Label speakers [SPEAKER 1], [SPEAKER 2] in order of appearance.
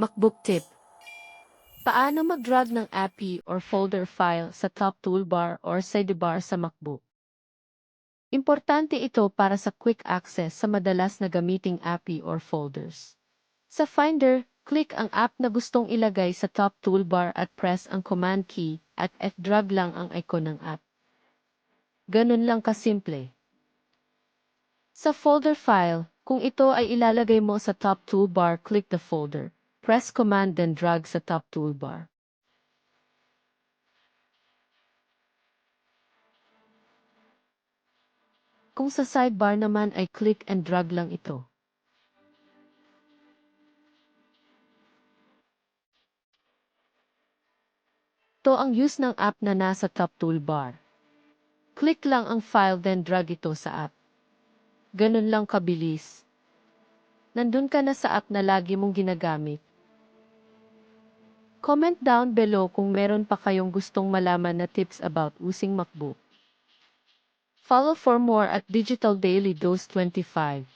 [SPEAKER 1] MacBook Tip Paano mag-drag ng API or folder file sa top toolbar or sidebar sa MacBook? Importante ito para sa quick access sa madalas na gamiting API or folders. Sa Finder, click ang app na gustong ilagay sa top toolbar at press ang Command key at F-drag lang ang icon ng app. Ganun lang kasimple. Sa folder file, kung ito ay ilalagay mo sa top toolbar, click the folder. Press Command then drag sa top toolbar. Kung sa sidebar naman ay click and drag lang ito. To ang use ng app na nasa top toolbar. Click lang ang file then drag ito sa app. Ganun lang kabilis. Nandun ka na sa app na lagi mong ginagamit. Comment down below kung meron pa kayong gustong malaman na tips about using MacBook. Follow for more at Digital Daily Dose 25.